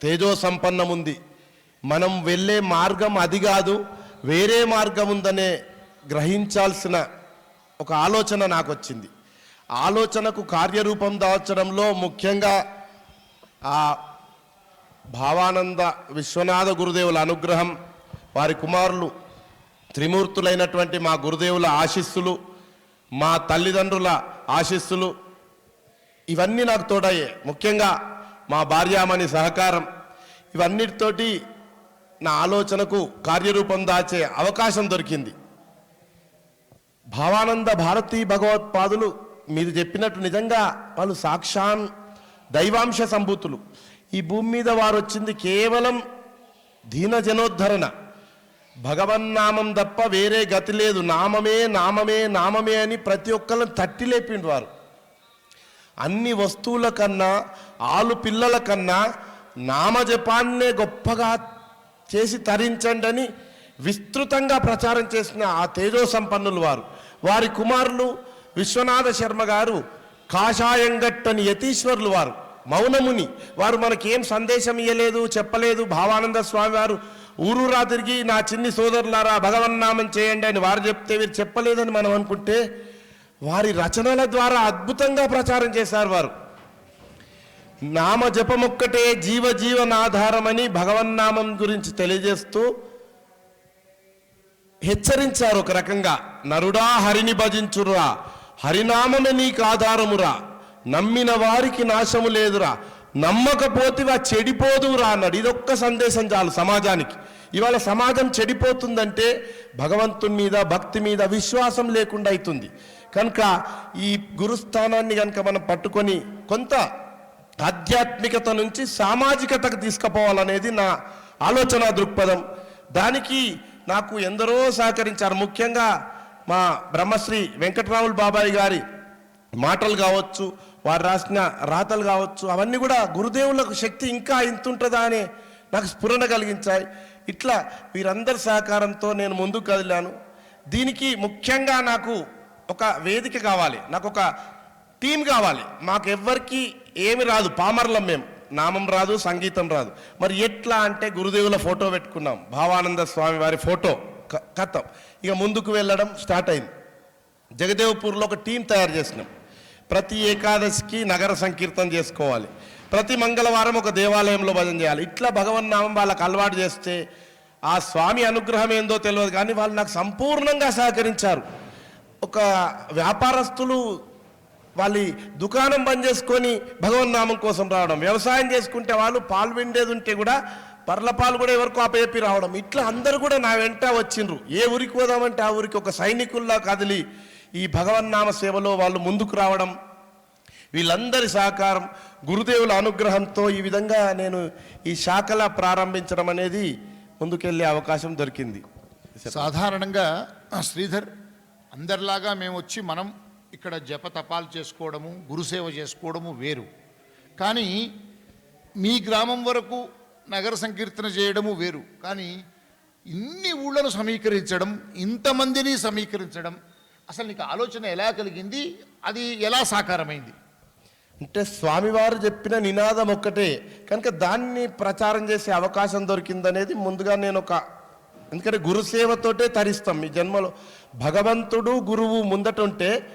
తేజో సంపన్నం ఉంది మనం వెళ్ళే మార్గం అది కాదు వేరే మార్గం ఉందనే గ్రహించాల్సిన ఒక ఆలోచన నాకు వచ్చింది ఆలోచనకు కార్యరూపం దాల్చడంలో ముఖ్యంగా ఆ భావానంద విశ్వనాథ గురుదేవుల అనుగ్రహం వారి కుమారులు త్రిమూర్తులైనటువంటి మా గురుదేవుల ఆశీస్సులు మా తల్లిదండ్రుల ఆశీస్సులు ఇవన్నీ నాకు తోడయ్యాయి. ముఖ్యంగా మా భార్యామణి సహకారం. ఇవన్నిటితోటి నా ఆలోచనకు కార్యరూపం దాచే అవకాశం దొరికింది. భావానంద భారతీ భగవత్పాదులు మీరు చెప్పినట్టు నిజంగా వాళ్ళు సాక్షాన్ దైవాంశ సంభూతులు. ఈ భూమి మీద వారు వచ్చింది కేవలం దీనజనోద్ధరణ. భగవన్నామం తప్ప వేరే గతి లేదు. నామమే నామమే నామమే అని ప్రతి ఒక్కళ్ళని తట్టి లేపిండు వారు. అన్ని వస్తువుల కన్నా ఆలు పిల్లల కన్నా నామజపాన్నే గొప్పగా చేసి తరించండి అని విస్తృతంగా ప్రచారం చేసిన ఆ తేజో సంపన్నులు వారు. వారి కుమారులు విశ్వనాథ శర్మ గారు కాషాయంగట్టని యతీశ్వరులు వారు మౌనముని. వారు మనకేం సందేశం ఇయ్యలేదు చెప్పలేదు. భావానంద స్వామి వారు ఊరూరా తిరిగి నా చిన్ని సోదరులారా భగవన్నామం చేయండి అని వారు చెప్తే వీరు చెప్పలేదని మనం అనుకుంటే వారి రచనల ద్వారా అద్భుతంగా ప్రచారం చేశారు వారు. నామ జపమొక్కటే జీవ జీవనాధారమని భగవన్నామం గురించి తెలియజేస్తూ హెచ్చరించారు ఒక రకంగా. నరుడా హరిని భజించురా. హరినామమే నీకు ఆధారమురా. నమ్మిన వారికి నాశము లేదురా. నమ్మకపోతివా చెడిపోదురా అన్నాడు. ఇదొక్క సందేశం చాలు సమాజానికి. ఇవాళ సమాజం చెడిపోతుందంటే భగవంతుని మీద భక్తి మీద విశ్వాసం లేకుండా అవుతుంది. కనుక ఈ గురుస్థానాన్ని కనుక మనం పట్టుకొని కొంత ఆధ్యాత్మికత నుంచి సామాజికతకు తీసుకుపోవాలనేది నా ఆలోచన దృక్పథం. దానికి నాకు ఎందరో సహకరించారు. ముఖ్యంగా మా బ్రహ్మశ్రీ వెంకటరాములు బాబాయ్ గారి మాటలు కావచ్చు వారు రాసిన రాతలు కావచ్చు అవన్నీ కూడా గురుదేవులకు శక్తి ఇంకా ఇంతుంటుందా అని నాకు స్ఫురణ కలిగించాయి. ఇట్లా వీరందరి సహకారంతో నేను ముందుకు కదిలాను. దీనికి ముఖ్యంగా నాకు ఒక వేదిక కావాలి. నాకు ఒక టీం కావాలి. మాకు ఎవ్వరికి ఏమి రాదు. పామర్లం మేము నామం రాదు సంగీతం రాదు. మరి ఎట్లా అంటే గురుదేవుల ఫోటో పెట్టుకున్నాం. భావానంద స్వామి వారి ఫోటో క- కథం. ఇక ముందుకు వెళ్ళడం స్టార్ట్ అయింది. జగదేవ్పూర్లో ఒక టీం తయారు చేసినాం. ప్రతి ఏకాదశికి నగర సంకీర్తన చేసుకోవాలి. ప్రతి మంగళవారం ఒక దేవాలయంలో భజన చేయాలి. ఇట్లా భగవన్నామం వాళ్ళకి అలవాటు చేస్తే ఆ స్వామి అనుగ్రహం ఏందో తెలియదు. కానీ వాళ్ళు నాకు సంపూర్ణంగా సహకరించారు. ఒక వ్యాపారస్తులు వాళ్ళ దుకాణం బంద్ చేసుకొని భగవన్నామం కోసం రావడం వ్యవసాయం చేసుకుంటే వాళ్ళు పాలు పిండేది ఉంటే కూడా పర్ల పాలు కూడా ఎవరికో అపేపి రావడం. ఇట్లా అందరూ కూడా నా వెంట వచ్చిండ్రు. ఏ ఊరికి పోదామంటే ఆ ఊరికి ఒక సైనికుల్లా కదిలి ఈ భగవన్నామ సేవలో వాళ్ళు ముందుకు రావడం వీళ్ళందరి సహకారం గురుదేవుల అనుగ్రహంతో ఈ విధంగా నేను ఈ శాఖల ప్రారంభించడం అనేది ముందుకెళ్ళే అవకాశం దొరికింది. సాధారణంగా శ్రీధర్ అందరిలాగా మేము వచ్చి మనం ఇక్కడ జపతపాలు చేసుకోవడము గురుసేవ చేసుకోవడము వేరు. కానీ మీ గ్రామం వరకు నగర సంకీర్తన చేయడము వేరు. కానీ ఇన్ని ఊళ్ళను సమీకరించడం ఇంతమందిని సమీకరించడం అసలు నీకు ఆలోచన ఎలా కలిగింది? అది ఎలా సాకారమైంది? అంటే స్వామివారు చెప్పిన నినాదం ఒక్కటే. కనుక దాన్ని ప్రచారం చేసే అవకాశం దొరికిందనేది ముందుగా నేను ఒక ఎందుకంటే గురుసేవతోటే తరిస్తాం. ఈ జన్మలో భగవంతుడు గురువు ముందట ఉంటే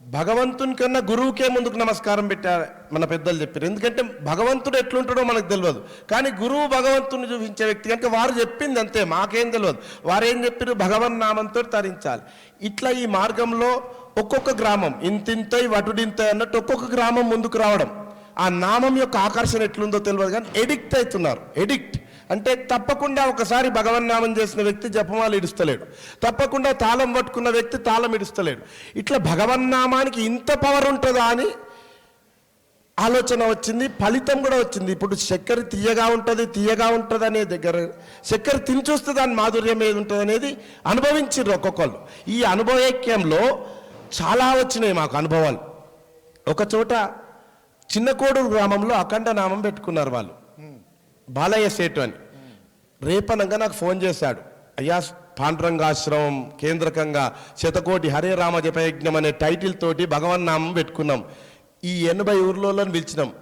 భగవంతుని కన్నా గురువుకే ముందుకు నమస్కారం పెట్టారు మన పెద్దలు చెప్పారు. ఎందుకంటే భగవంతుడు ఎట్లుంటాడో మనకు తెలియదు. కానీ గురువు భగవంతుని చూపించే వ్యక్తి కనుక వారు చెప్పింది అంతే మాకేం తెలియదు. వారేం చెప్పారు భగవన్ నామంతో తరించాలి. ఇట్లా ఈ మార్గంలో ఒక్కొక్క గ్రామం ఇంతింతై వటుడింత అన్నట్టు ఒక్కొక్క గ్రామం ముందుకు రావడం. ఆ నామం యొక్క ఆకర్షణ ఎట్లుందో తెలియదు కానీ ఎడిక్ట్ అవుతున్నారు. ఎడిక్ట్. అంటే తప్పకుండా ఒకసారి భగవన్నామం చేసిన వ్యక్తి జపమాలు ఇడుస్తలేడు. తప్పకుండా తాళం పట్టుకున్న వ్యక్తి తాళం ఇడుస్తలేడు. ఇట్లా భగవన్నామానికి ఇంత పవర్ ఉంటుందా అని ఆలోచన వచ్చింది ఫలితం కూడా వచ్చింది. ఇప్పుడు చక్కెర తీయగా ఉంటుంది తీయగా ఉంటుంది అనే దగ్గర చక్కెర తిని చూస్తే దాని మాధుర్యం ఏది ఉంటుంది అనేది అనుభవించారు ఒక్కొక్కళ్ళు. ఈ అనుభవైక్యంలో చాలా వచ్చినాయి మాకు అనుభవాలు. ఒక చోట చిన్నకోడూరు గ్రామంలో అఖండ నామం పెట్టుకున్నారు వాళ్ళు. బాలయ్య సేటు అని. రేపనంగా నాకు ఫోన్ చేశాడు. అయ్యా పాండురంగాశ్రమం కేంద్రకంగా శతకోటి హరే రామ జపయజ్ఞం అనే టైటిల్ తోటి భగవన్ నామం పెట్టుకున్నాం. ఈ ఎనభై ఊర్లలో పిలిచినాం.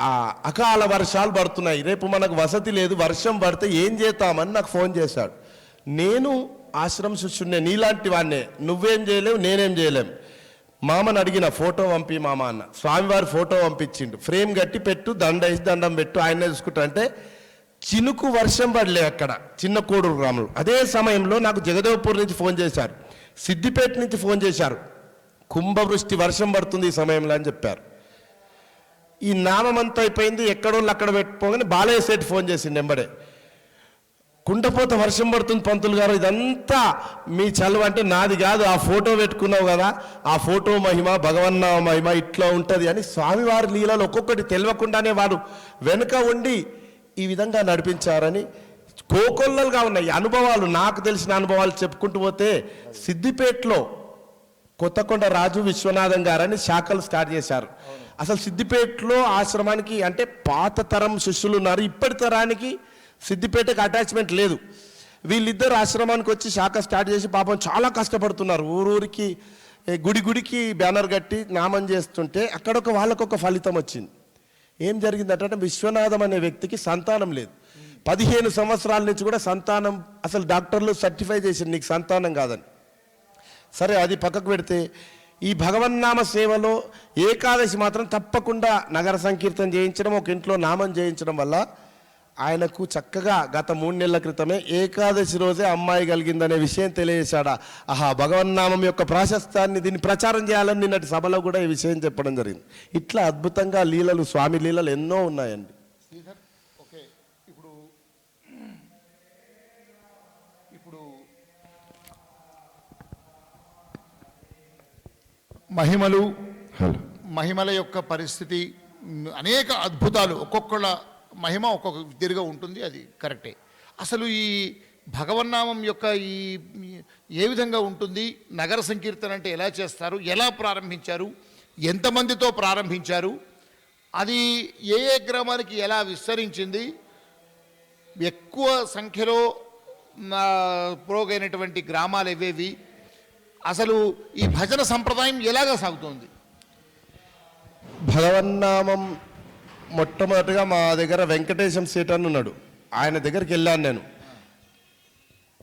ఆ అకాల వర్షాలు పడుతున్నాయి. రేపు మనకు వసతి లేదు వర్షం పడితే ఏం చేస్తామని నాకు ఫోన్ చేశాడు. నేను ఆశ్రమ శిష్యుడినే నీలాంటి వాడినే నువ్వేం చేయలేవు నేనేం చేయలేం. మామని అడిగిన ఫోటో పంపి మామ అన్న. స్వామివారి ఫోటో పంపించిండు. ఫ్రేమ్ కట్టి పెట్టు దండ వేసి దండం పెట్టు ఆయన చూసుకుంటా అంటే చినుకు వర్షం పడలేదు అక్కడ చిన్న కోడూరు గ్రామంలో. అదే సమయంలో నాకు జగదేవ్పూర్ నుంచి ఫోన్ చేశారు. సిద్దిపేట నుంచి ఫోన్ చేశారు. కుంభవృష్టి వర్షం పడుతుంది ఈ సమయంలో అని చెప్పారు. ఈ నామం అంతా అయిపోయింది ఎక్కడోళ్ళు అక్కడ పెట్టుకోగానే బాలయ్య సేట్ ఫోన్ చేసిండు ఎంబడే కుండపోత వర్షం పడుతుంది పంతులు గారు. ఇదంతా మీ చలువ అంటే నాది కాదు. ఆ ఫోటో పెట్టుకున్నావు కదా ఆ ఫోటో మహిమ భగవన్నామ మహిమ ఇట్లా ఉంటుంది అని స్వామివారి లీలలు ఒక్కొక్కటి తెలియకుండానే వారు వెనుక ఉండి ఈ విధంగా నడిపించారని కోకొల్లలుగా ఉన్నాయి. అనుభవాలు నాకు తెలిసిన అనుభవాలు చెప్పుకుంటూ పోతే సిద్దిపేటలో కొత్తకొండ రాజు విశ్వనాథం గారని శాఖలు స్టార్ట్ చేశారు. అసలు సిద్దిపేటలో ఆశ్రమానికి అంటే పాత తరం శిష్యులు ఉన్నారు. ఇప్పటి తరానికి సిద్దిపేటకు అటాచ్మెంట్ లేదు. వీళ్ళిద్దరు ఆశ్రమానికి వచ్చి శాఖ స్టార్ట్ చేసి పాపం చాలా కష్టపడుతున్నారు. ఊరూరికి గుడి గుడికి బ్యానర్ కట్టి నామం చేస్తుంటే అక్కడ ఒక వాళ్ళకు ఒక ఫలితం వచ్చింది. ఏం జరిగిందంటే విశ్వనాథం అనే వ్యక్తికి సంతానం లేదు. పదిహేను సంవత్సరాల నుంచి కూడా సంతానం అసలు డాక్టర్లు సర్టిఫై చేసి నీకు సంతానం కాదని. సరే అది పక్కకు పెడితే ఈ భగవన్నామ సేవలో ఏకాదశి మాత్రం తప్పకుండా నగర సంకీర్తన చేయించడం ఒక ఇంట్లో నామం చేయించడం వల్ల ఆయనకు చక్కగా గత మూడు నెలల క్రితమే ఏకాదశి రోజే అమ్మాయి కలిగిందనే విషయం తెలియజేశాడా. ఆహా భగవన్నామం యొక్క ప్రాశస్తాన్ని దీన్ని ప్రచారం చేయాలని నిన్నటి సభలో కూడా ఈ విషయం చెప్పడం జరిగింది. ఇట్లా అద్భుతంగా లీలలు స్వామి లీలలు ఎన్నో ఉన్నాయండి. ఇప్పుడు ఇప్పుడు మహిమలు మహిమల యొక్క పరిస్థితి అనేక అద్భుతాలు ఒక్కొక్కళ్ళ మహిమ ఒక్కొక్క తీరుగా ఉంటుంది అది కరెక్టే. అసలు ఈ భగవన్నామం యొక్క ఈ ఏ విధంగా ఉంటుంది? నగర సంకీర్తన అంటే ఎలా చేస్తారు? ఎలా ప్రారంభించారు? ఎంతమందితో ప్రారంభించారు? అది ఏ ఏ గ్రామానికి ఎలా విస్తరించింది? ఎక్కువ సంఖ్యలో ఆ, పురోగైనటువంటి గ్రామాలు ఏవేవి? అసలు ఈ భజన సంప్రదాయం ఎలాగా సాగుతోంది? భగవన్నామం మొట్టమొదటిగా మా దగ్గర వెంకటేశం సీట్ అని ఉన్నాడు. ఆయన దగ్గరికి వెళ్ళాను నేను.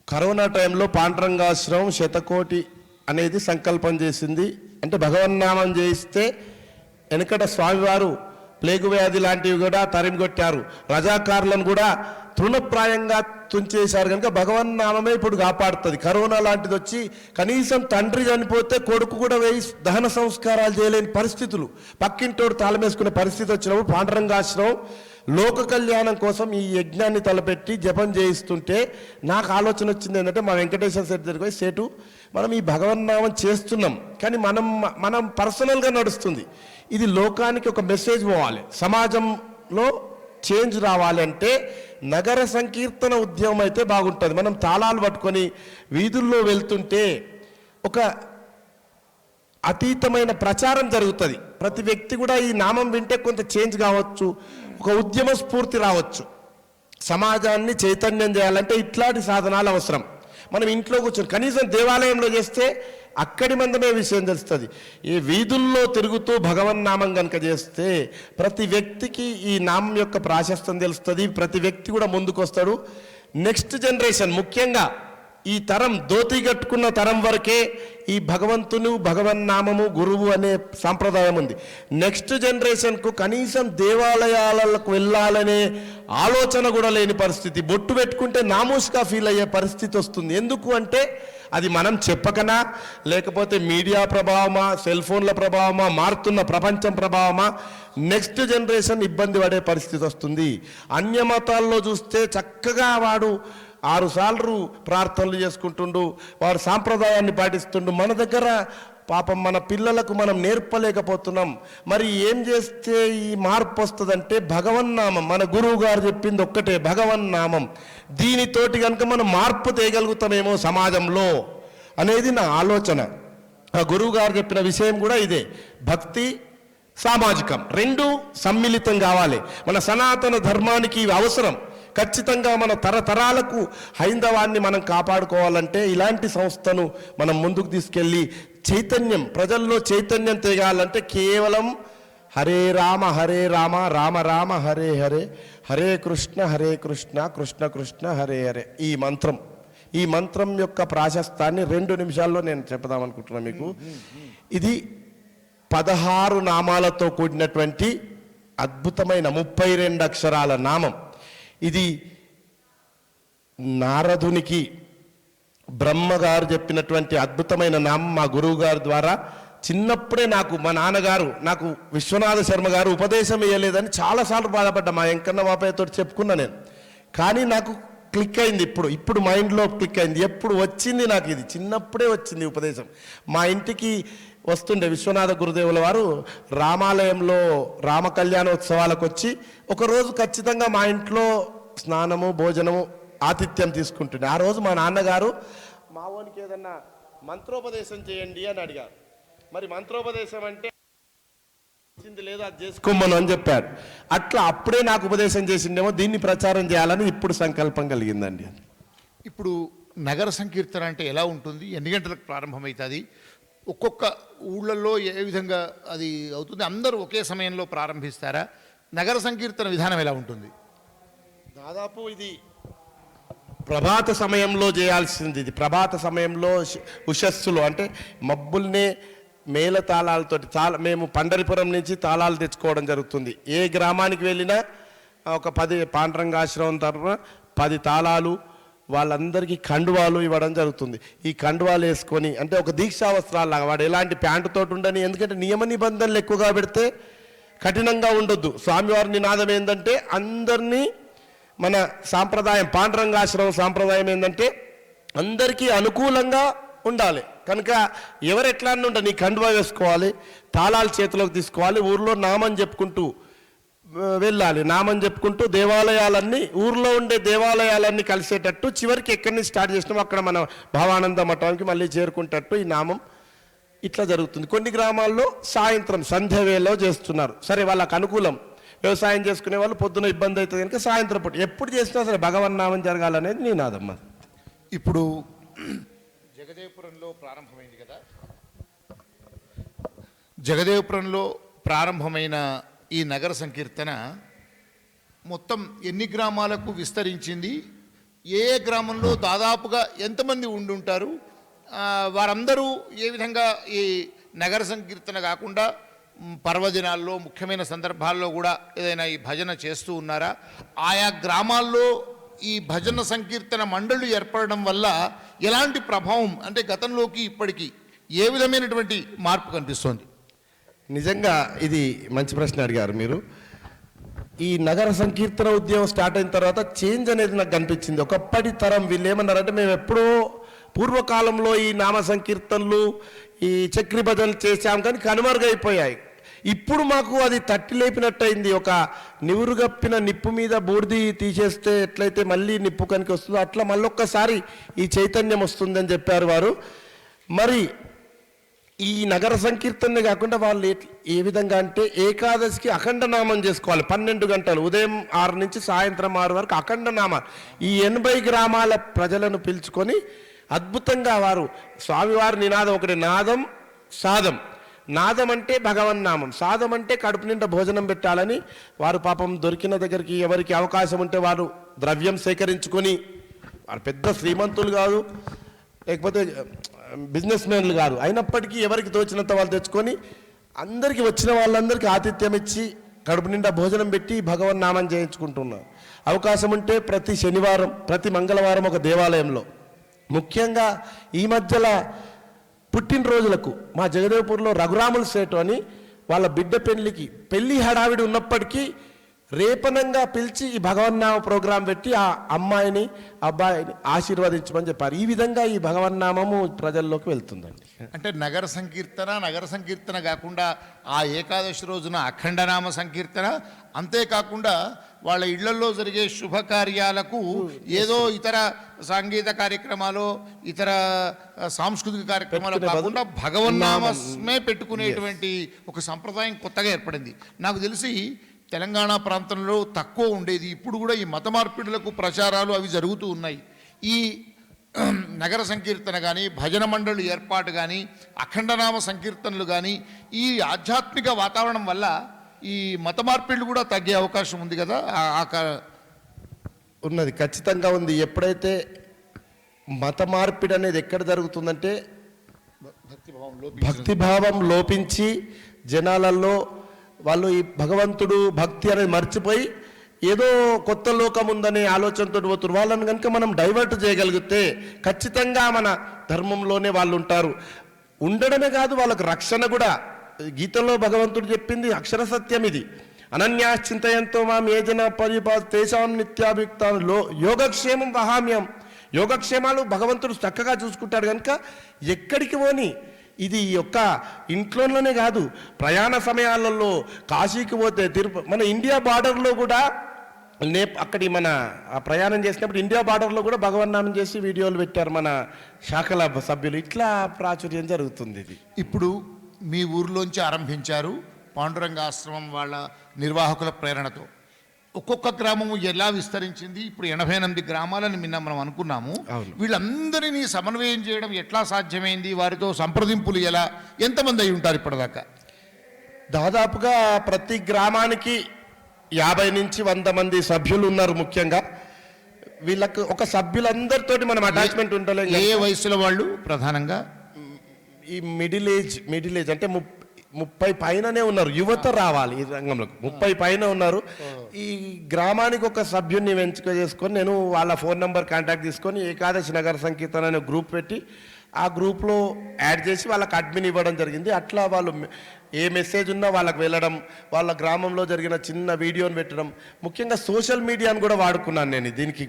కరోనా టైంలో పాండరంగాశ్రమం శతకోటి అనేది సంకల్పం చేసింది. అంటే భగవన్నామం చేయిస్తే వెనకట స్వామివారు ప్లేగు వ్యాధి లాంటివి కూడా తరిమికొట్టారు. రజాకారులను కూడా తృణప్రాయంగా తుంచేశారు కనుక భగవన్నామమే ఇప్పుడు కాపాడుతుంది. కరోనా లాంటిది వచ్చి కనీసం తండ్రి చనిపోతే కొడుకు కూడా వేయి దహన సంస్కారాలు చేయలేని పరిస్థితులు. పక్కింటోడు తాళమేసుకునే పరిస్థితి వచ్చినప్పుడు పాండరంగాశ్రమం లోక కళ్యాణం కోసం ఈ యజ్ఞాన్ని తలపెట్టి జపం చేయిస్తుంటే నాకు ఆలోచన వచ్చింది ఏంటంటే మా వెంకటేశ్వర సెట్ దగ్గరికి సేటు మనం ఈ భగవన్నామం చేస్తున్నాం. కానీ మనం మనం పర్సనల్గా నడుస్తుంది. ఇది లోకానికి ఒక మెసేజ్ పోవాలి. సమాజంలో చేంజ్ రావాలంటే నగర సంకీర్తన ఉద్యమం అయితే బాగుంటుంది. మనం తాళాలు పట్టుకొని వీధుల్లో వెళ్తుంటే ఒక అతీతమైన ప్రచారం జరుగుతుంది. ప్రతి వ్యక్తి కూడా ఈ నామం వింటే కొంత చేంజ్ కావచ్చు ఒక ఉద్యమ స్ఫూర్తి రావచ్చు. సమాజాన్ని చైతన్యం చేయాలంటే ఇట్లాంటి సాధనాలు అవసరం. మనం ఇంట్లో కూర్చొని కనీసం దేవాలయంలో చేస్తే అక్కడి మందమే విషయం తెలుస్తుంది. ఈ వీధుల్లో తిరుగుతూ భగవన్నామం కనుక చేస్తే ప్రతి వ్యక్తికి ఈ నామం యొక్క ప్రాశస్తం తెలుస్తుంది ప్రతి వ్యక్తి కూడా ముందుకు వస్తాడు నెక్స్ట్ జనరేషన్ ముఖ్యంగా ఈ తరం దోతి కట్టుకున్న తరం వరకే ఈ భగవంతును భగవన్నామము గురువు అనే సాంప్రదాయం ఉంది. నెక్స్ట్ జనరేషన్కు కనీసం దేవాలయాలకు వెళ్ళాలనే ఆలోచన కూడా లేని పరిస్థితి. బొట్టు పెట్టుకుంటే నామూస్గా ఫీల్ అయ్యే పరిస్థితి వస్తుంది. ఎందుకు అంటే అది మనం చెప్పకనా? లేకపోతే మీడియా ప్రభావమా సెల్ ఫోన్ల ప్రభావమా మారుతున్న ప్రపంచం ప్రభావమా? నెక్స్ట్ జనరేషన్ ఇబ్బంది పడే పరిస్థితి వస్తుంది. అన్య మతాల్లో చూస్తే చక్కగా వాడు ఆరుసార్లు ప్రార్థనలు చేసుకుంటుండు వారు సాంప్రదాయాన్ని పాటిస్తుండు. మన దగ్గర పాపం మన పిల్లలకు మనం నేర్పలేకపోతున్నాం. మరి ఏం చేస్తే ఈ మార్పు వస్తుందంటే భగవన్నామం. మన గురువు గారు చెప్పింది ఒక్కటే భగవన్నామం. దీనితోటి కనుక మనం మార్పు తేయగలుగుతామేమో సమాజంలో అనేది నా ఆలోచన. ఆ గురువు గారు చెప్పిన విషయం కూడా ఇదే. భక్తి సామాజికం. రెండు సమ్మిళితం కావాలి. మన సనాతన ధర్మానికి ఇవి అవసరం. ఖచ్చితంగా మన తరతరాలకు హైందవాన్ని మనం కాపాడుకోవాలంటే ఇలాంటి సంస్థను మనం ముందుకు తీసుకెళ్ళి చైతన్యం ప్రజల్లో చైతన్యం తేగాలంటే కేవలం హరే రామ హరే రామ రామ రామ హరే హరే హరే కృష్ణ హరే కృష్ణ కృష్ణ కృష్ణ హరే హరే. ఈ మంత్రం ఈ మంత్రం యొక్క ప్రాశస్తాన్ని రెండు నిమిషాల్లో నేను చెప్దామనుకుంటున్నాను మీకు. ఇది పదహారు నామాలతో కూడినటువంటి అద్భుతమైన ముప్పై రెండు అక్షరాల నామం. ఇది నారదునికి బ్రహ్మగారు చెప్పినటువంటి అద్భుతమైన నామం మా గురువు గారి ద్వారా. చిన్నప్పుడే నాకు మా నాన్నగారు నాకు విశ్వనాథ శర్మ గారు ఉపదేశం ఇవ్వలేదని చాలాసార్లు బాధపడ్డా. మా వెంకన్న బాబాయ్యతో చెప్పుకున్నా నేను. కానీ నాకు క్లిక్ అయింది ఇప్పుడు. ఇప్పుడు మైండ్లో క్లిక్ అయింది. ఎప్పుడు వచ్చింది నాకు ఇది. చిన్నప్పుడే వచ్చింది ఉపదేశం. మా ఇంటికి వస్తుండే విశ్వనాథ గురుదేవుల వారు. రామాలయంలో రామ కళ్యాణోత్సవాలకు వచ్చి ఒకరోజు ఖచ్చితంగా మా ఇంట్లో స్నానము భోజనము ఆతిథ్యం తీసుకుంటుండే. ఆ రోజు మా నాన్నగారు మా ఓనికి ఏదన్నా మంత్రోపదేశం చేయండి అని అడిగారు. మరి మంత్రోపదేశం అంటే వచ్చింది లేదు అది చేసుకోమను అని చెప్పాడు అట్లా అప్పుడే నాకు ఉపదేశం చేసిండేమో దీన్ని ప్రచారం చేయాలని ఇప్పుడు సంకల్పం కలిగిందండి. ఇప్పుడు నగర సంకీర్తన అంటే ఎలా ఉంటుంది? ఎన్ని గంటలకు ప్రారంభమవుతుంది? ఒక్కొక్క ఊళ్ళల్లో ఏ విధంగా అది అవుతుంది? అందరూ ఒకే సమయంలో ప్రారంభిస్తారా? నగర సంకీర్తన విధానం ఎలా ఉంటుంది? దాదాపు ఇది ప్రభాత సమయంలో చేయాల్సింది ఇది. ప్రభాత సమయంలో ఉషస్సులో అంటే మబ్బుల్నే మేల తాళాలతోటి తాళ మేము పండరిపురం నుంచి తాళాలు తెచ్చుకోవడం జరుగుతుంది. ఏ గ్రామానికి వెళ్ళినా ఒక పది పాండ్రంగాశ్రమం తరఫున పది తాళాలు వాళ్ళందరికీ కండువాలు ఇవ్వడం జరుగుతుంది. ఈ కండువాలు వేసుకొని అంటే ఒక దీక్షా వస్త్రాలు వాడు ఎలాంటి ప్యాంటుతో ఉండని ఎందుకంటే నియమ నిబంధనలు ఎక్కువగా పెడితే కఠినంగా ఉండొద్దు. స్వామివారి నినాదం ఏంటంటే అందరినీ మన సాంప్రదాయం పాండురంగాశ్రమం సాంప్రదాయం ఏంటంటే అందరికీ అనుకూలంగా ఉండాలి. కనుక ఎవరు ఎట్లా ఉంటే నీ కండువా వేసుకోవాలి తాళాలు చేతిలోకి తీసుకోవాలి ఊర్లో నామని చెప్పుకుంటూ వెళ్ళాలి. నామం చెప్పుకుంటూ దేవాలయాలన్నీ ఊర్లో ఉండే దేవాలయాలన్నీ కలిసేటట్టు చివరికి ఎక్కడి నుంచి స్టార్ట్ చేసినామో అక్కడ మన భావానంద మఠానికి మళ్ళీ చేరుకుంటట్టు ఈ నామం ఇట్లా జరుగుతుంది. కొన్ని గ్రామాల్లో సాయంత్రం సంధ్య వేళలో చేస్తున్నారు. సరే వాళ్ళకు అనుకూలం. వ్యవసాయం చేసుకునే వాళ్ళు పొద్దున ఇబ్బంది అవుతుంది కనుక సాయంత్రం పూట. ఎప్పుడు చేసినా సరే భగవన్నామం జరగాలనేది నీ నాదమ్మ ఇప్పుడు జగదేవపురంలో ప్రారంభమైంది కదా? జగదేవపురంలో ప్రారంభమైన ఈ నగర సంకీర్తన మొత్తం ఎన్ని గ్రామాలకు విస్తరించింది? ఏ ఏ గ్రామంలో దాదాపుగా ఎంతమంది ఉండుంటారు? వారందరూ ఏ విధంగా ఈ నగర సంకీర్తన కాకుండా పర్వదినాల్లో ముఖ్యమైన సందర్భాల్లో కూడా ఏదైనా ఈ భజన చేస్తూ ఉన్నారా? ఆయా గ్రామాల్లో ఈ భజన సంకీర్తన మండళ్ళు ఏర్పడడం వల్ల ఎలాంటి ప్రభావం అంటే గతంలోకి ఇప్పటికీ ఏ విధమైనటువంటి మార్పు కనిపిస్తోంది? నిజంగా ఇది మంచి ప్రశ్న అడిగారు మీరు. ఈ నగర సంకీర్తన ఉద్యమం స్టార్ట్ అయిన తర్వాత చేంజ్ అనేది నాకు కనిపించింది. ఒకప్పటి తరం వీళ్ళు ఏమన్నారంటే మేము ఎప్పుడో పూర్వకాలంలో ఈ నామ సంకీర్తనలు ఈ చక్రి భజనలు చేశాం కానీ కనుమరుగైపోయాయి. ఇప్పుడు మాకు అది తట్టి లేపినట్టయింది. ఒక నివురుగప్పిన నిప్పు మీద బూర్ది తీసేస్తే ఎట్లయితే మళ్ళీ నిప్పు కనికి వస్తుందో అట్లా మళ్ళొక్కసారి ఈ చైతన్యం వస్తుందని చెప్పారు వారు. మరి ఈ నగర సంకీర్తనే కాకుండా వాళ్ళు ఏ విధంగా అంటే ఏకాదశికి అఖండ నామం చేసుకోవాలి. పన్నెండు గంటలు. ఉదయం ఆరు నుంచి సాయంత్రం ఆరు వరకు అఖండ నామాలు. ఈ ఎనభై గ్రామాల ప్రజలను పిలుచుకొని అద్భుతంగా వారు స్వామివారి నినాదం ఒకటి నాదం సాదం. నాదం అంటే భగవన్నామం సాదం అంటే కడుపు నిండా భోజనం పెట్టాలని వారు పాపం దొరికిన దగ్గరికి ఎవరికి అవకాశం ఉంటే వారు ద్రవ్యం సేకరించుకొని వారు పెద్ద శ్రీమంతులు కాదు. లేకపోతే బిజినెస్ మ్యాన్లు కాదు. అయినప్పటికీ ఎవరికి తోచినంత వాళ్ళు తెచ్చుకొని అందరికీ వచ్చిన వాళ్ళందరికీ ఆతిథ్యం ఇచ్చి కడుపు నిండా భోజనం పెట్టి భగవన్ నామం చేయించుకుంటున్నారు. అవకాశం ఉంటే ప్రతి శనివారం ప్రతి మంగళవారం ఒక దేవాలయంలో. ముఖ్యంగా ఈ మధ్యలో పుట్టినరోజులకు మా జగదేవ్పూర్లో రఘురాముల సేటు అని వాళ్ళ బిడ్డ పెళ్ళికి పెళ్ళి హడావిడి ఉన్నప్పటికీ రేపనంగా పిలిచి ఈ భగవన్నామ ప్రోగ్రాం పెట్టి ఆ అమ్మాయిని అబ్బాయిని ఆశీర్వదించమని చెప్పారు. ఈ విధంగా ఈ భగవన్నామము ప్రజల్లోకి వెళ్తుందండి. అంటే నగర సంకీర్తన నగర సంకీర్తన కాకుండా ఆ ఏకాదశి రోజున అఖండనామ సంకీర్తన అంతేకాకుండా వాళ్ళ ఇళ్ళలో జరిగే శుభకార్యాలకు ఏదో ఇతర సంగీత కార్యక్రమాలు ఇతర సాంస్కృతిక కార్యక్రమాలు కాకుండా భగవన్నామమే పెట్టుకునేటువంటి ఒక సంప్రదాయం కొత్తగా ఏర్పడింది. నాకు తెలిసి తెలంగాణ ప్రాంతంలో తక్కువ ఉండేది. ఇప్పుడు కూడా ఈ మత మార్పిడులకు ప్రచారాలు అవి జరుగుతూ ఉన్నాయి. ఈ నగర సంకీర్తన కానీ భజన మండళ్ళు ఏర్పాటు కానీ అఖండనామ సంకీర్తనలు కానీ ఈ ఆధ్యాత్మిక వాతావరణం వల్ల ఈ మత మార్పిళ్ళు కూడా తగ్గే అవకాశం ఉంది కదా? ఉన్నది. ఖచ్చితంగా ఉంది. ఎప్పుడైతే మత మార్పిడి అనేది ఎక్కడ జరుగుతుందంటే భక్తిభావం లోపించి జనాలలో వాళ్ళు ఈ భగవంతుడు భక్తి అనేది మర్చిపోయి ఏదో కొత్త లోకం ఉందనే ఆలోచనతో పోతున్నారు. వాళ్ళని కనుక మనం డైవర్ట్ చేయగలిగితే ఖచ్చితంగా మన ధర్మంలోనే వాళ్ళు ఉంటారు. ఉండడమే కాదు వాళ్ళకు రక్షణ కూడా. గీతలో భగవంతుడు చెప్పింది అక్షర సత్యం ఇది. అనన్యాశ్చింతయంతో మాం ఏ జన పరిపా తేషాం నిత్యాభియుక్తాను లో యోగక్షేమం వహామ్యం. యోగక్షేమాలు భగవంతుడు చక్కగా చూసుకుంటాడు కనుక ఎక్కడికి పోని ఇది యొక్క ఇంట్లోనే కాదు ప్రయాణ సమయాలలో కాశీకి పోతే తిరుపతి మన ఇండియా బార్డర్లో కూడా నే అక్కడి మన ఆ ప్రయాణం చేసినప్పుడు ఇండియా బార్డర్లో కూడా భగవన్నామం చేసి వీడియోలు పెట్టారు మన శాఖల సభ్యులు. ఇట్లా ప్రాచుర్యం జరుగుతుంది ఇది. ఇప్పుడు మీ ఊర్లోంచి ఆరంభించారు పాండురంగ ఆశ్రమం వాళ్ళ నిర్వాహకుల ప్రేరణతో. ఒక్కొక్క గ్రామము ఎలా విస్తరించింది? ఇప్పుడు ఎనభై ఎనిమిది గ్రామాలని నిన్న మనం అనుకున్నాము. వీళ్ళందరినీ సమన్వయం చేయడం ఎట్లా సాధ్యమైంది? వారితో సంప్రదింపులు ఎలా? ఎంతమంది అయి ఉంటారు ఇప్పటిదాకా? దాదాపుగా ప్రతి గ్రామానికి యాభై నుంచి వంద మంది సభ్యులు ఉన్నారు ముఖ్యంగా. వీళ్ళకు ఒక సభ్యులందరితోటి మనం అటాచ్మెంట్ ఉండలేం ఏ. వయసుల వాళ్ళు ప్రధానంగా? ఈ మిడిల్ ఏజ్ మిడిల్ ఏజ్ అంటే ముప్- ముప్పై పైననే ఉన్నారు. యువత రావాలి ఈ రంగంలోకి. ముప్పై పైన ఉన్నారు. ఈ గ్రామానికి ఒక సభ్యుడిని ఎంచుక చేసుకొని నేను వాళ్ళ ఫోన్ నెంబర్ కాంటాక్ట్ తీసుకొని ఏకాదశి నగర సంకీర్తన అనే గ్రూప్ పెట్టి ఆ గ్రూప్లో యాడ్ చేసి వాళ్ళకి అడ్మిన్ ఇవ్వడం జరిగింది. అట్లా వాళ్ళు ఏ మెసేజ్ ఉన్నా వాళ్ళకి వెళ్ళడం వాళ్ళ గ్రామంలో జరిగిన చిన్న వీడియోని పెట్టడం ముఖ్యంగా సోషల్ మీడియాను కూడా వాడుకున్నాను నేను దీనికి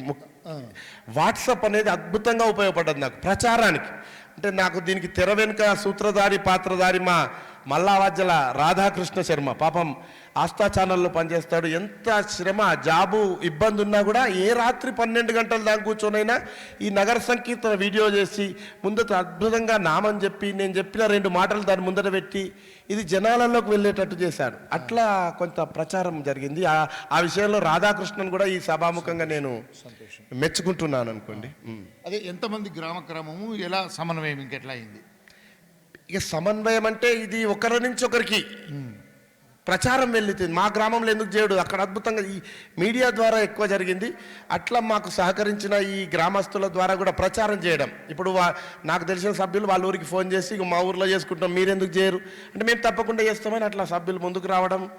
వాట్సాప్ అనేది అద్భుతంగా ఉపయోగపడ్డది నాకు ప్రచారానికి. అంటే నాకు దీనికి తెర వెనుక సూత్రధారి పాత్రధారి మా మల్లావాజ్యల రాధాకృష్ణ శర్మ. పాపం ఆస్థా ఛానల్లో పనిచేస్తాడు. ఎంత శ్రమ జాబు ఇబ్బంది ఉన్నా కూడా ఏ రాత్రి పన్నెండు గంటల దాకా కూర్చొనైనా ఈ నగర సంకీర్తన వీడియో చేసి ముందట అద్భుతంగా నామని చెప్పి నేను చెప్పిన రెండు మాటలు దాని ముందట పెట్టి ఇది జనాలలోకి వెళ్ళేటట్టు చేశాడు అట్లా కొంత ప్రచారం జరిగింది. ఆ విషయంలో రాధాకృష్ణన్ కూడా ఈ సభాముఖంగా నేను మెచ్చుకుంటున్నాను అనుకోండి. అదే ఎంతమంది గ్రామ క్రమము ఎలా సమన్వయం ఇంకెట్లా అయింది? ఇక సమన్వయం అంటే ఇది ఒకరి నుంచి ఒకరికి. ప్రచారం వెళ్ళింది. మా గ్రామంలో ఎందుకు చేయడు? అక్కడ అద్భుతంగా ఈ మీడియా ద్వారా ఎక్కువ జరిగింది. అట్లా మాకు సహకరించిన ఈ గ్రామస్తుల ద్వారా కూడా ప్రచారం చేయడం. ఇప్పుడు వా- నాకు తెలిసిన సభ్యులు వాళ్ళ ఊరికి ఫోన్ చేసి "ఇగో మా ఊర్లో చేసుకుంటాం మీరెందుకు చేయరు? అంటే మేము తప్పకుండా చేస్తామని అట్లా సభ్యులు ముందుకు రావడం.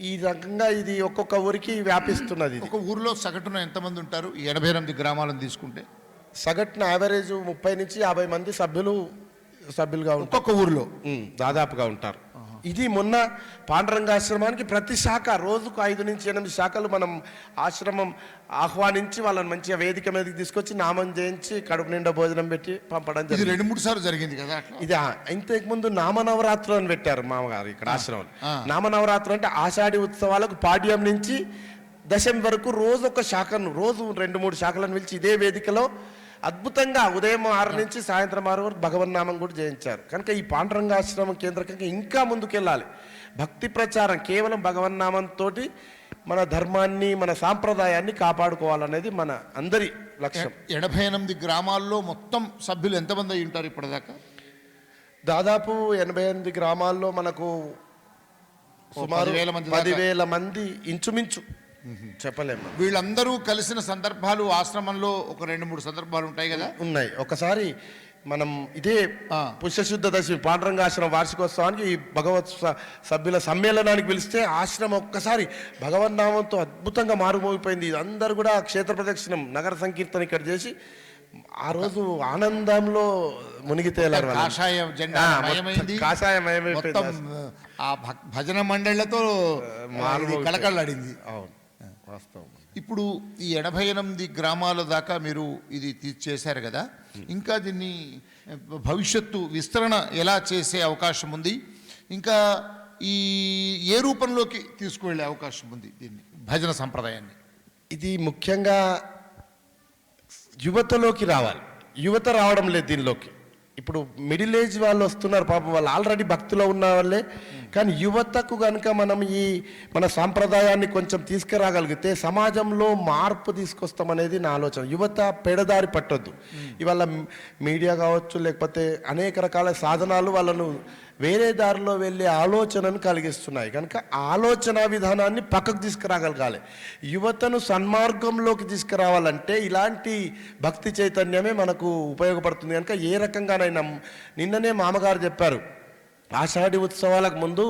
ఈ రకంగా ఇది ఒక్కొక్క ఊరికి వ్యాపిస్తున్నది ఒక ఊరిలో సగటున ఎంతమంది ఉంటారు? ఎనభై ఎనిమిది గ్రామాలను తీసుకుంటే. సగటున యావరేజ్ ముప్పై నుంచి యాభై మంది సభ్యులు సభ్యులుగా ఒక్కొక్క ఊరిలో. దాదాపుగా ఉంటారు. ఇది మొన్న పాండురంగాశ్రమానికి ప్రతి శాఖ రోజుకు ఐదు నుంచి ఎనిమిది శాఖలు మనం ఆశ్రమం ఆహ్వానించి వాళ్ళని మంచిగా వేదిక మీదకి తీసుకొచ్చి నామం చేయించి కడుపు నిండా భోజనం పెట్టి పంపడం జరిగింది. రెండు మూడు సార్లు జరిగింది కదా ఇది ఆ- ఇంతకు ముందు నామనవరాత్రులు అని పెట్టారు మామగారు ఇక్కడ ఆశ్రమంలో ఆ. నామనవరాత్రులు అంటే ఆషాఢి ఉత్సవాలకు పాడ్యం నుంచి దశమి వరకు రోజు ఒక శాఖను రోజు రెండు మూడు శాఖలను పిలిచి ఇదే వేదికలో అద్భుతంగా ఉదయం ఆరు నుంచి సాయంత్రం ఆరు వరకు భగవన్నామం కూడా చేయించారు కనుక ఈ పాండురంగాశ్రమం కేంద్రకంగా ఇంకా ముందుకెళ్ళాలి. భక్తి ప్రచారం కేవలం భగవన్నామంతో మన ధర్మాన్ని మన సాంప్రదాయాన్ని కాపాడుకోవాలనేది మన అందరి లక్ష్యం. ఎనభై ఎనిమిది గ్రామాల్లో మొత్తం సభ్యులు ఎంతమంది అయి ఉంటారు ఇప్పటిదాకా? దాదాపు ఎనభై ఎనిమిది గ్రామాల్లో మనకు సుమారు 10,000 మంది దాకా. పదివేల మంది ఇంచుమించు. చెప్పలేము. వీళ్ళందరూ కలిసిన సందర్భాలు ఆశ్రమంలో ఒక రెండు మూడు సందర్భాలు ఉంటాయి కదా? ఉన్నాయి. ఒకసారి మనం ఇదే. పుష్యశుద్ధ దశమి పాండురంగాశ్రమం వార్షికోత్సవానికి ఈ భగవత్ సభ్యుల సమ్మేళనానికి పిలిస్తే ఆశ్రమం ఒక్కసారి భగవన్నామంతో అద్భుతంగా మారుమోగిపోయింది. అందరూ కూడా క్షేత్ర ప్రదక్షిణం నగర సంకీర్తన ఇక్కడ చేసి ఆ రోజు ఆనందంలో మునిగి తేలారు ఆ, కాషాయమయమైపోయింది భజన మండళ్ళతో. కళకళలాడింది. అవును. వాస్తవం ఇప్పుడు ఈ ఎనభై ఎనిమిది గ్రామాల దాకా మీరు ఇది తీ- చేశారు కదా. ఇంకా దీన్ని భవిష్యత్తు విస్తరణ ఎలా చేసే అవకాశం ఉంది? ఇంకా ఈ ఏ రూపంలోకి తీసుకువెళ్ళే అవకాశం ఉంది దీన్ని భజన సంప్రదాయాన్ని? ఇది ముఖ్యంగా యువతలోకి రావాలి. యువత రావడం లేదు దీనిలోకి. ఇప్పుడు మిడిల్ ఏజ్ వాళ్ళు వస్తున్నారు పాపం వాళ్ళు ఆల్రెడీ భక్తిలో ఉన్న వాళ్ళే. కానీ యువతకు కనుక మనం ఈ మన సాంప్రదాయాన్ని కొంచెం తీసుకురాగలిగితే సమాజంలో మార్పు తీసుకొస్తామనేది నా ఆలోచన. యువత పెడదారి పట్టొద్దు. ఇవాళ మీడియా కావచ్చు లేకపోతే అనేక రకాల సాధనాలు వాళ్ళను వేరే దారిలో వెళ్ళే ఆలోచనను కలిగిస్తున్నాయి. కనుక ఆలోచన విధానాన్ని పక్కకు తీసుకురాగలగాలి. యువతను సన్మార్గంలోకి తీసుకురావాలంటే ఇలాంటి భక్తి చైతన్యమే మనకు ఉపయోగపడుతుంది. కనుక ఏ రకంగానైనా నిన్ననే మామగారు చెప్పారు. ఆషాఢి ఉత్సవాలకు ముందు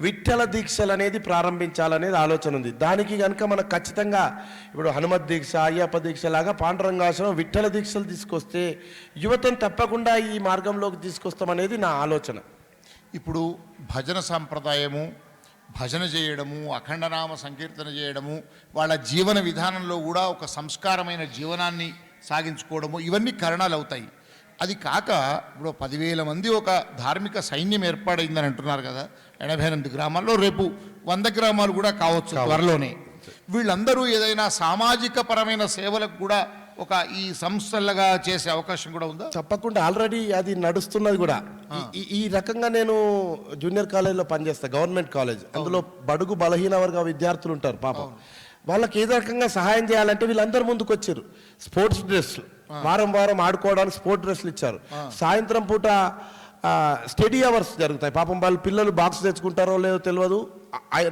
విఠల దీక్షలు అనేది ప్రారంభించాలనేది ఆలోచన ఉంది. దానికి కనుక మనకు ఖచ్చితంగా ఇప్పుడు హనుమత్ దీక్ష అయ్యప్ప దీక్ష లాగా పాండురంగాశ్రమం విఠల దీక్షలు తీసుకొస్తే యువతను తప్పకుండా ఈ మార్గంలోకి తీసుకొస్తామనేది నా ఆలోచన. ఇప్పుడు భజన సాంప్రదాయము భజన చేయడము అఖండనామ సంకీర్తన చేయడము వాళ్ళ జీవన విధానంలో కూడా ఒక సంస్కారమైన జీవనాన్ని సాగించుకోవడము ఇవన్నీ కారణాలు అవుతాయి. అది కాక ఇప్పుడు పదివేల మంది ఒక ధార్మిక సైన్యం ఏర్పాడైందని అంటున్నారు కదా ఎనభై ఎనిమిది గ్రామాల్లో రేపు వంద గ్రామాలు కూడా కావచ్చు త్వరలోనే. వీళ్ళందరూ ఏదైనా సామాజిక పరమైన సేవలకు కూడా ఒక ఈ సంస్థలుగా చేసే అవకాశం కూడా ఉందా? తప్పకుండా. ఆల్రెడీ అది నడుస్తున్నది కూడా. ఈ రకంగా నేను జూనియర్ కాలేజీలో పనిచేస్తా గవర్నమెంట్ కాలేజ్. అందులో బడుగు బలహీన వర్గ విద్యార్థులు ఉంటారు పాపం. వాళ్ళకి ఏదో రకంగా సహాయం చేయాలంటే వీళ్ళందరూ ముందుకు వచ్చారు స్పోర్ట్స్ డ్రెస్లు. వారం వారం ఆడుకోవడానికి స్పోర్ట్స్ డ్రెస్లు ఇచ్చారు. సాయంత్రం పూట స్టడీ అవర్స్ జరుగుతాయి. పాపం వాళ్ళు పిల్లలు బాక్స్ తెచ్చుకుంటారో లేదో తెలియదు.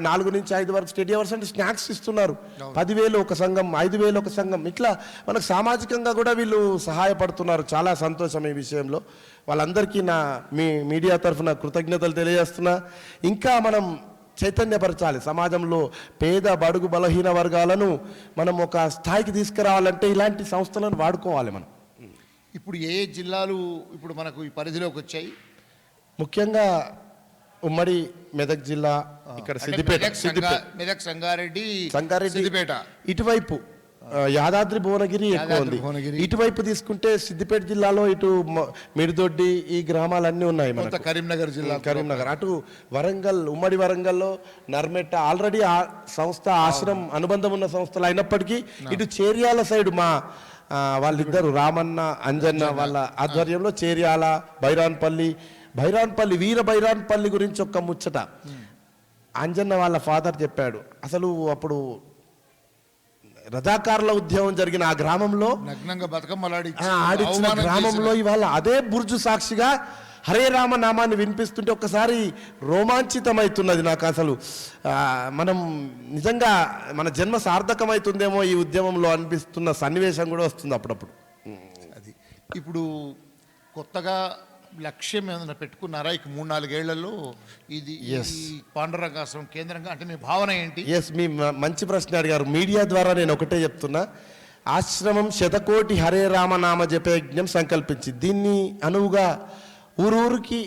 నాలుగు నుంచి ఐదు వరకు స్టడీ అవర్స్ అంటే స్నాక్స్ ఇస్తున్నారు. పదివేలు ఒక సంఘం ఐదు వేలు ఒక సంఘం. ఇట్లా మనకు సామాజికంగా కూడా వీళ్ళు సహాయపడుతున్నారు. చాలా సంతోషం ఈ విషయంలో. వాళ్ళందరికీ నా మీ మీడియా తరఫున కృతజ్ఞతలు తెలియజేస్తున్నా. ఇంకా మనం చైతన్యపరచాలి. సమాజంలో పేద బడుగు బలహీన వర్గాలను మనం ఒక స్థాయికి తీసుకురావాలంటే ఇలాంటి సంస్థలను వాడుకోవాలి మనం. ఇప్పుడు ఏ జిల్లాలు ఇప్పుడు మనకు ఈ పరిధిలోకి వచ్చాయి? ముఖ్యంగా ఉమ్మడి మెదక్ జిల్లా ఇక్కడ సిద్దిపేట. మెదక్ సంగారెడ్డి సంగారెడ్డి సిద్దిపేట. ఇటువైపు యాదాద్రి భువనగిరి ఎక్కువ ఉంది. ఇటువైపు తీసుకుంటే సిద్దిపేట జిల్లాలో ఇటు మిడిదొడ్డి ఈ గ్రామాలన్నీ ఉన్నాయి మనకు. కరీంనగర్ జిల్లా కరీంనగర్. అటు వరంగల్ ఉమ్మడి వరంగల్లో నర్మెట్ట ఆల్రెడీ ఆ సంస్థ ఆశ్రమం అనుబంధం ఉన్న సంస్థలు అయినప్పటికీ ఇటు చేర్యాల సైడ్ మా వాళ్ళిద్దరు రామన్న అంజన్న వాళ్ళ ఆధ్వర్యంలో చేర్యాల బైరాన్పల్లి బైరాన్పల్లి వీర బైరాన్పల్లి గురించి ఒక్క ముచ్చట. అంజన్న వాళ్ళ ఫాదర్ చెప్పాడు. అసలు అప్పుడు రజాకారుల ఉద్యమం జరిగిన ఆ గ్రామంలో నగ్నంగా బతుకమ్మలాడి ఆడిచ్చిన గ్రామంలో ఇవాళ అదే బుర్జు సాక్షిగా హరే రామ నామాన్ని వినిపిస్తుంటే ఒక్కసారి రోమాంచితమవుతున్నది నాకు అసలు. మనం నిజంగా మన జన్మ సార్థకమవుతుందేమో ఈ ఉద్యమంలో అనిపిస్తున్న సన్నివేశం కూడా వస్తుంది అప్పుడప్పుడు. అది. ఇప్పుడు కొత్తగా లక్ష్యం ఏమైనా పెట్టుకున్నారా? ఇక మూడు నాలుగేళ్ళలో ఇది పాండురంగాశ్రమం కేంద్రంగా అంటే మీ భావన ఏంటి? ఎస్ మీ మంచి ప్రశ్న అడిగారు. మీడియా ద్వారా నేను ఒకటే చెప్తున్నా. ఆశ్రమం శతకోటి హరే రామ నామ జపయజ్ఞం సంకల్పించి దీన్ని అనువుగా ఊరూరికి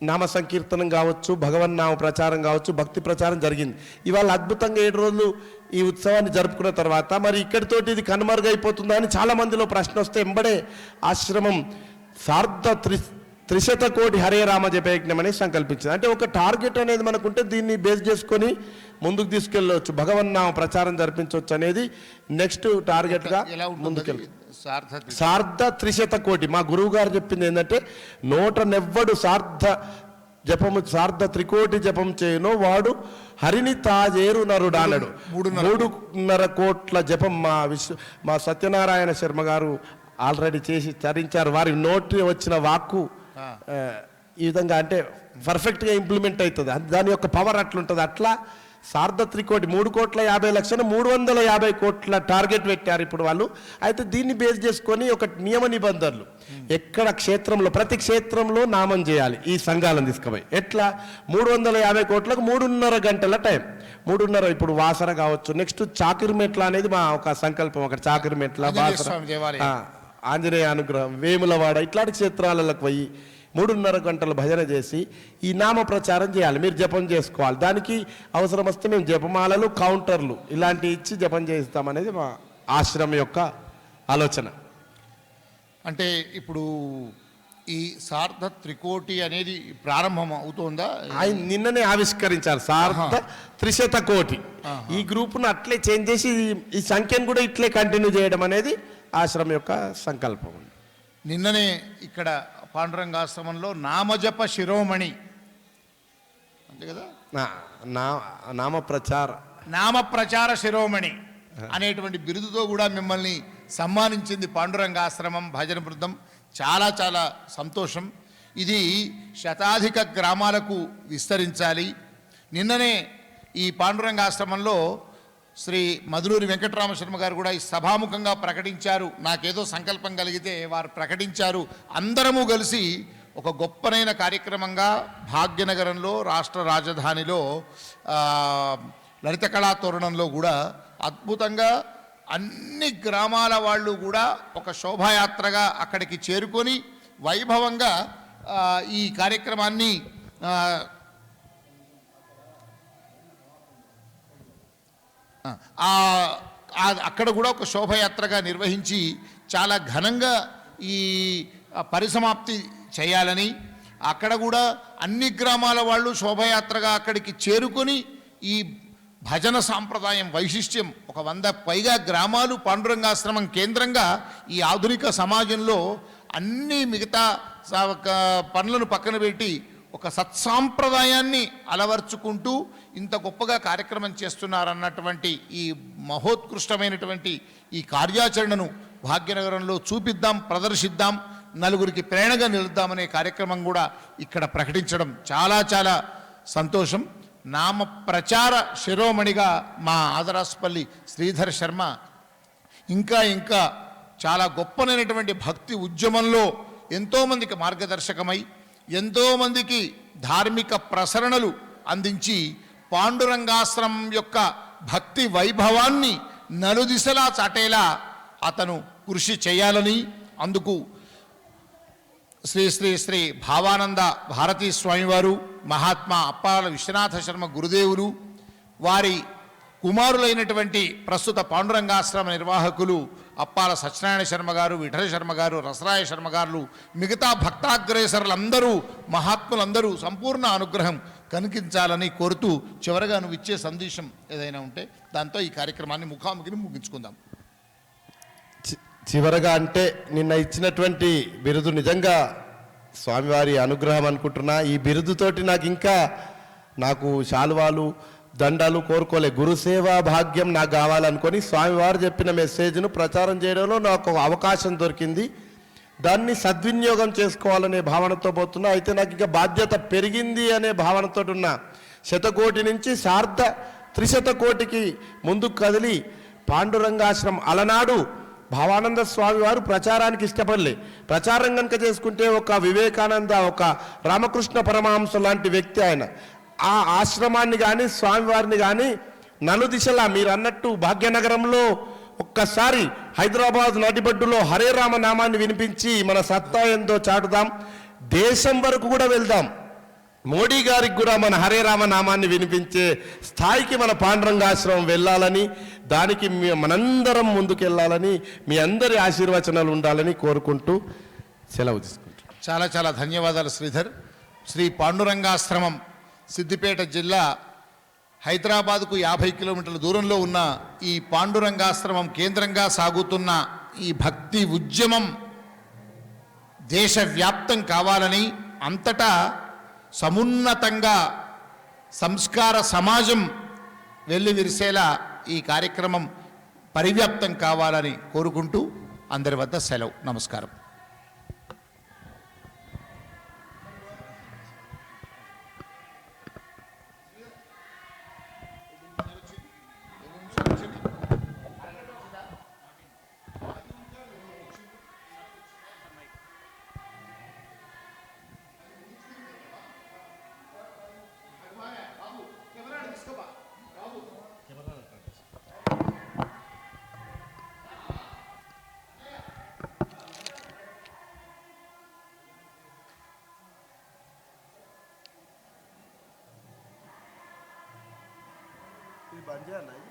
నామ సంకీర్తనం కావచ్చు భగవన్ నామ ప్రచారం కావచ్చు భక్తి ప్రచారం జరిగింది. ఇవాళ అద్భుతంగా ఏడు రోజులు ఈ ఉత్సవాన్ని జరుపుకున్న తర్వాత మరి ఇక్కడితోటి ఇది కనుమరుగైపోతుందా అని చాలా మందిలో ప్రశ్న వస్తే ఎంబడే ఆశ్రమం సార్ధ త్రి త్రిశత కోటి హరే రామ జపయజ్ఞం అనేది సంకల్పించింది. అంటే ఒక టార్గెట్ అనేది మనకుంటే దీన్ని బేస్ చేసుకొని ముందుకు తీసుకెళ్ళవచ్చు భగవన్ నామ ప్రచారం జరిపించవచ్చు అనేది నెక్స్ట్ టార్గెట్గా ముందుకెళ్ళి సార్ధ త్రిశత కోటి. మా గురువు గారు చెప్పింది ఏంటంటే నోట నెవ్వడు సార్ధ జపము సార్ధ త్రికోటి జపం చేయను వాడు హరిని తాజేరు నరుడు అన్నాడు మూడున్నర కోట్ల. జపం మా విశ్వ మా సత్యనారాయణ శర్మ గారు ఆల్రెడీ చేసి చరించారు వారి నోటి వచ్చిన వాక్కు ఈ విధంగా అంటే పర్ఫెక్ట్గా ఇంప్లిమెంట్ అవుతుంది. అది దాని యొక్క పవర్ అట్లుంటుంది. అట్లా సార్ధ త్రికోటి మూడు కోట్ల యాభై లక్షలు మూడు వందల యాభై కోట్ల టార్గెట్ పెట్టారు ఇప్పుడు వాళ్ళు. అయితే దీన్ని బేస్ చేసుకొని ఒక నియమ నిబంధనలు. ఎక్కడ క్షేత్రంలో ప్రతి క్షేత్రంలో నామం చేయాలి ఈ సంఘాలను తీసుకుపోయి. ఎట్లా? మూడు వందల యాభై కోట్లకు మూడున్నర గంటల టైం మూడున్నర ఇప్పుడు వాసన కావచ్చు. నెక్స్ట్ చాకిరిమెట్ల అనేది మా ఒక సంకల్పం. అక్కడ చాకిరిమెట్ల ఆంజనేయ ఆంజనేయ అనుగ్రహం వేములవాడ ఇట్లాంటి క్షేత్రాలకు పోయి మూడున్నర గంటలు భజన చేసి ఈ నామ ప్రచారం చేయాలి. మీరు జపం చేసుకోవాలి. దానికి అవసరం వస్తే మేము జపమాలలు కౌంటర్లు ఇలాంటివి ఇచ్చి జపం చేస్తామనేది మా ఆశ్రమం యొక్క ఆలోచన. అంటే ఇప్పుడు ఈ సార్ధ త్రికోటి అనేది ప్రారంభం అవుతోందా? ఆయన నిన్ననే ఆవిష్కరించారు సార్థ త్రిశత కోటి. ఈ గ్రూప్ను అట్లే చేంజ్ చేసి ఈ సంఖ్యను కూడా ఇట్లే కంటిన్యూ చేయడం అనేది ఆశ్రమం యొక్క సంకల్పం నిన్ననే ఇక్కడ పాండురంగాశ్రమంలో నామజప శిరోమణి. అంతే కదా? నా- నా నామ ప్రచార నామ ప్రచార శిరోమణి అనేటువంటి బిరుదుతో కూడా మిమ్మల్ని సన్మానించింది పాండురంగాశ్రమం భజన బృందం. చాలా చాలా సంతోషం. ఇది శతాధిక గ్రామాలకు విస్తరించాలి. నిన్ననే ఈ పాండురంగ ఆశ్రమంలో శ్రీ మధురూరి వెంకటరామ శర్మ గారు కూడా ఈ సభాముఖంగా ప్రకటించారు. నాకేదో సంకల్పం కలిగితే వారు ప్రకటించారు. అందరము కలిసి ఒక గొప్పనైన కార్యక్రమంగా భాగ్యనగరంలో రాష్ట్ర రాజధానిలో లలిత కళా తోరణంలో కూడా అద్భుతంగా అన్ని గ్రామాల వాళ్ళు కూడా ఒక శోభాయాత్రగా అక్కడికి చేరుకొని వైభవంగా ఈ కార్యక్రమాన్ని అక్కడ కూడా ఒక శోభయాత్రగా నిర్వహించి చాలా ఘనంగా ఈ పరిసమాప్తి చేయాలని అక్కడ కూడా అన్ని గ్రామాల వాళ్ళు శోభయాత్రగా అక్కడికి చేరుకొని ఈ భజన సాంప్రదాయం వైశిష్ట్యం ఒక వంద పైగా గ్రామాలు పాండురంగాశ్రమం కేంద్రంగా ఈ ఆధునిక సమాజంలో అన్ని మిగతా సా- ఒక పనులను పక్కన పెట్టి ఒక సత్సాంప్రదాయాన్ని అలవర్చుకుంటూ ఇంత గొప్పగా కార్యక్రమం చేస్తున్నారన్నటువంటి ఈ మహోత్కృష్టమైనటువంటి ఈ కార్యాచరణను భాగ్యనగరంలో చూపిద్దాం ప్రదర్శిద్దాం నలుగురికి ప్రేరణగా నిలుద్దామనే కార్యక్రమం కూడా ఇక్కడ ప్రకటించడం చాలా చాలా సంతోషం. నామ ప్రచార శిరోమణిగా మా ఆదరాసుపల్లి శ్రీధర్ శర్మ ఇంకా ఇంకా చాలా గొప్పనైనటువంటి భక్తి ఉద్యమంలో ఎంతోమందికి మార్గదర్శకమై ఎంతోమందికి ధార్మిక ప్రసరణలు అందించి పాండురంగాశ్రమం యొక్క భక్తి వైభవాన్ని నలుదిశలా చాటేలా అతను కృషి చేయాలని అందుకు శ్రీ శ్రీ శ్రీ భావానంద భారతీ స్వామివారు మహాత్మా అప్పాల విశ్వనాథ శర్మ గురుదేవులు వారి కుమారులైనటువంటి ప్రస్తుత పాండురంగాశ్రమ నిర్వాహకులు అప్పాల సత్యనారాయణ శర్మ గారు విఠల శర్మ గారు రసరాయ శర్మ గారు మిగతా భక్తాగ్రేసరులందరూ మహాత్ములందరూ సంపూర్ణ అనుగ్రహం కనిపించాలని కోరుతూ చివరగా నువ్వు ఇచ్చే సందేశం ఏదైనా ఉంటే దాంతో ఈ కార్యక్రమాన్ని ముఖాముఖిని ముగించుకుందాం. చి- చివరగా అంటే నిన్న ఇచ్చినటువంటి బిరుదు నిజంగా స్వామివారి అనుగ్రహం అనుకుంటున్నా. ఈ బిరుదుతోటి నాకు ఇంకా నాకు శాలువాలు దండాలు కోరుకోలే. గురుసేవా భాగ్యం నాకు కావాలనుకొని స్వామివారు చెప్పిన మెసేజ్ను ప్రచారం చేయడంలో నాకు అవకాశం దొరికింది. దాన్ని సద్వినియోగం చేసుకోవాలనే భావనతో పోతున్నా. అయితే నాకు ఇంకా బాధ్యత పెరిగింది అనే భావనతో ఉన్న. శతకోటి నుంచి సార్ధ త్రిశత కోటికి ముందుకు కదిలి పాండురంగాశ్రమం అలనాడు భావానంద స్వామి వారు ప్రచారానికి ఇష్టపడలే. ప్రచారం కనుక చేసుకుంటే ఒక వివేకానంద ఒక రామకృష్ణ పరమహంస లాంటి వ్యక్తి ఆయన. ఆ ఆశ్రమాన్ని కానీ స్వామివారిని కానీ నలుదిశలా మీరు అన్నట్టు భాగ్యనగరంలో ఒక్కసారి హైదరాబాద్ నడిబడ్డులో హరే రామ నామాన్ని వినిపించి మన సత్తా ఎంతో చాటుదాం. దేశం వరకు కూడా వెళ్దాం. మోడీ గారికి కూడా మన హరే రామ నామాన్ని వినిపించే స్థాయికి మన పాండురంగాశ్రమం వెళ్ళాలని దానికి మీ మనందరం ముందుకెళ్ళాలని మీ అందరి ఆశీర్వచనాలు ఉండాలని కోరుకుంటూ సెలవు తీసుకుంటాం చాలా చాలా ధన్యవాదాలు శ్రీధర్. శ్రీ పాండురంగాశ్రమం సిద్దిపేట జిల్లా హైదరాబాద్కు యాభై కిలోమీటర్ల దూరంలో ఉన్న ఈ పాండురంగాశ్రమం కేంద్రంగా సాగుతున్న ఈ భక్తి ఉద్యమం దేశవ్యాప్తం కావాలని అంతటా సమున్నతంగా సంస్కార సమాజం వెళ్ళి విరిసేలా ఈ కార్యక్రమం పరివ్యాప్తం కావాలని కోరుకుంటూ అందరి వద్ద సెలవు. నమస్కారం. బంద్ చేయాలి